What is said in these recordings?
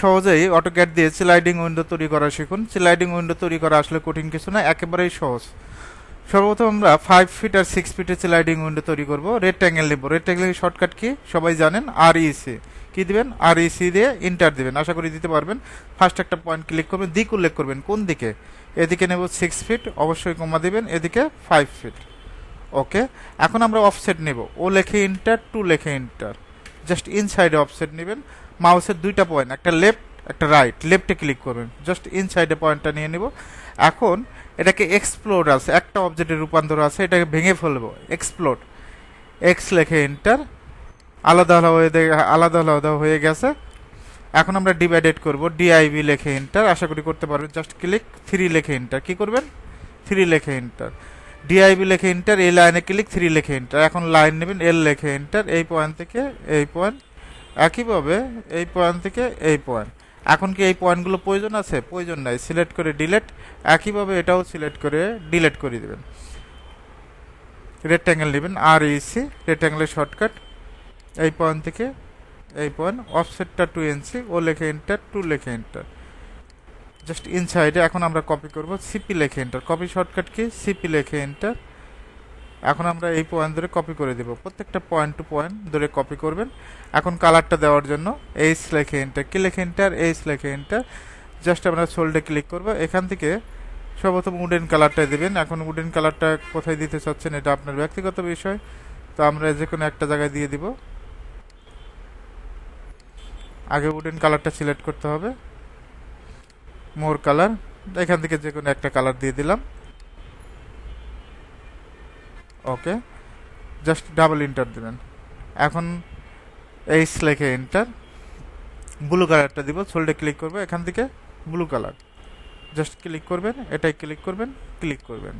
সহজেই অটোক্যাড দিয়ে sliding window তৈরি করা শিখুন। স্লাইডিং উইন্ডো তৈরি করা আসলে কঠিন কিছু না, একেবারেই সহজ। সর্বপ্রথম আমরা ফাইভ ফিট আর সিক্স ফিটের স্লাইডিং উইন্ডো তৈরি করব। রেক্ট্যাঙ্গেল নেব। Rectangle shortcut key? সবাই জানেন আর ইসি কী দিবেন? আর ইসি দিয়ে ইন্টার দিবেন। আশা করি দিতে পারবেন। ফার্স্ট একটা পয়েন্ট ক্লিক করবেন, দিক উল্লেখ করবেন কোন দিকে? এদিকে নেব সিক্স ফিট অবশ্যই কমা দিবেন, এদিকে ফাইভ ফিট ওকে এখন আমরা অফসেট নেব। ও লেখে ইন্টার টু লেখে ইন্টার জাস্ট ইনসাইডে অফসেট নেবেন মাউসের দুইটা পয়েন্ট একটা লেফট একটা রাইট লেফটে ক্লিক করবেন জাস্ট ইনসাইডে পয়েন্টটা নিয়ে নেব। এখন এটাকে এক্সপ্লোর আছে, একটা অবজেক্টের রূপান্তর আছে, এটাকে ভেঙে ফেলব এক্সপ্লোর এক্স লেখে এন্টার আলাদা আলাদা হয়ে আলাদা আলাদা হয়ে গেছে। এখন আমরা ডিভাইডেড করব ডিআইবি লেখে এন্টার আশা করি করতে পারবেন জাস্ট ক্লিক থ্রি লেখে এন্টার কি করবেন? থ্রি লেখে এন্টার ডিআইবি লেখে এন্টার এই লাইনে ক্লিক থ্রি লেখে এন্টার এখন লাইন নেবেন এল লেখে এন্টার এই পয়েন্ট থেকে এই পয়েন্ট একইভাবে এই পয়েন্ট থেকে এই পয়েন্ট এখন কি এই পয়েন্টগুলো প্রয়োজন আছে? প্রয়োজন নাই। সিলেক্ট করে ডিলেট একইভাবে এটাও সিলেক্ট করে ডিলেট করে দেবেন। রেক্ট্যাঙ্গেল নেবেন আর ইসি রেক্ট্যাঙ্গেলের শর্টকাট এই পয়েন্ট থেকে এই পয়েন্ট অফসেটটা টু এনসি ও লেখে এন্টার টু লেখে এন্টার জাস্ট ইনসাইডে এখন আমরা কপি করব সিপি লেখে এন্টার কপি শর্টকাট কি? সিপি লেখে এন্টার এখন আমরা এই পয়েন্ট ধরে কপি করে দেব। প্রত্যেকটা পয়েন্ট টু পয়েন্ট ধরে কপি করবেন। এখন কালারটা দেওয়ার জন্য এইচ লেখে এন্টার কি লেখে এন্টার এইচ লেখে এন্টার জাস্ট আমরা সোল্ডে ক্লিক করব। এখান থেকে সর্বপ্রথম উডেন কালারটা দেবেন। এখন উডেন কালারটা কোথায় দিতে চাচ্ছেন এটা আপনার ব্যক্তিগত বিষয়। তো আমরা যে কোনো একটা জায়গায় দিয়ে দিব। আগে উডেন কালারটা সিলেক্ট করতে হবে। More colour. এখান থেকে যে কোনো একটা কালার দিয়ে দিলাম। ওকে। জাস্ট ডাবল ইন্টার দিবেন। এখন এইচ লেখে ইন্টার ব্লু কালারটা দিব, সোল্ডে ক্লিক করবে এখান থেকে, ব্লু কালার। জাস্ট ক্লিক করবেন, এটাই ক্লিক করবেন ক্লিক করবেন।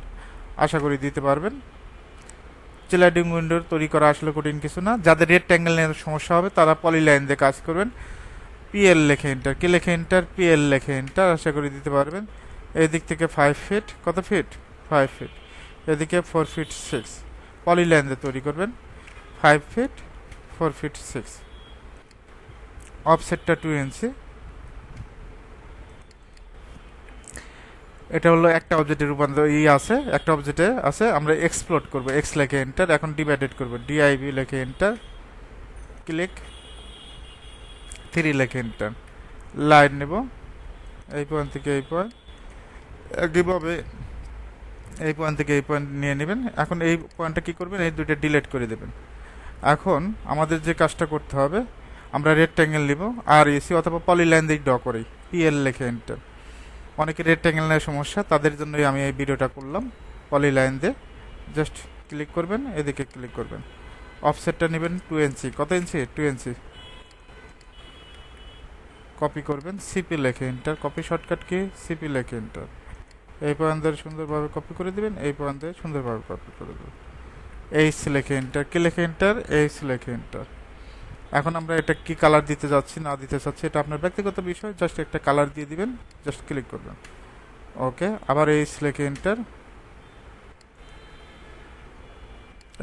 আশা করি দিতে পারবেন। স্লাইডিং উইন্ডোর তৈরি করা আসলে কঠিন কিছু না। যাদের রেড ট্যাঙ্গেল নিয়ে সমস্যা হবে, তারা পলিলাইন দিয়ে কাজ করবেন। পিএল লেখে এন্টার কি লেখে এন্টার পিএল লেখে এন্টার আশা করি দিতে পারবেন। এদিক থেকে ফাইভ ফিট কত ফিট ফাইভ ফিট এদিকে ফোর ফিট সিক্স পলিলাইন দিয়ে তৈরি করবেন। Five feet four feet six অফসেটটা two inch এটা হলো একটা অবজেক্টের রূপান্তর ই আছে, একটা অবজেক্টে আছে। আমরা এক্সপ্লোর করব। এক্স লেখে এন্টার এখন ডিভাইডেড করব। ডিআইবি লেখে এন্টার ক্লিক থ্রি লেখে এন্টার লাইন নেব। এই পয়েন্ট থেকে এই পয়েন্ট। একইভাবে এই পয়েন্ট থেকে এই পয়েন্ট নিয়ে নেবেন। এখন এই পয়েন্টটা কি করবেন? এই দুইটা ডিলিট করে দেবেন। এখন আমাদের যে কাজটা করতে হবে, আমরা রেক্ট্যাঙ্গেল নিব। আর এসি অথবা পলিলাইন দিয়ে ড্র করি। পিএল লেখে এন্টার অনেকে রেক্ট্যাঙ্গেল নিয়ে সমস্যা, তাদের জন্যই আমি এই ভিডিওটা করলাম পলিলাইন দিয়ে। জাস্ট ক্লিক করবেন, এদিকে ক্লিক করবেন। অফসেটটা নেবেন টু ইঞ্চি কত ইঞ্চি টু ইঞ্চি কপি করবেন সিপি লেখে এন্টার কপি শর্টকাট কি সিপি লেখে এন্টার এই পয়েন্ট ধরে সুন্দরভাবে কপি করে দিবেন, এই পয়েন্ট ধরে সুন্দরভাবে কপি করে দেবেন। এইচ লেখে এন্টার কি লেখে এন্টার এইচ লেখে এন্টার এখন আমরা এটা কি কালার দিতে যাচ্ছি, না দিতে চাচ্ছি, এটা আপনার ব্যক্তিগত বিষয়। জাস্ট একটা কালার দিয়ে দিবেন জাস্ট ক্লিক করবেন। ওকে আবার এইচ লেখে এন্টার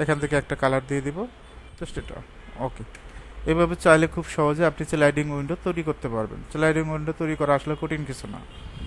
এখান থেকে একটা কালার দিয়ে দিব জাস্ট এটা। ওকে এভাবে চাইলে খুব সহজে আপনি স্লাইডিং উইন্ডো তৈরি করতে পারবেন। স্লাইডিং উইন্ডো তৈরি করা আসলে কঠিন কিছু না।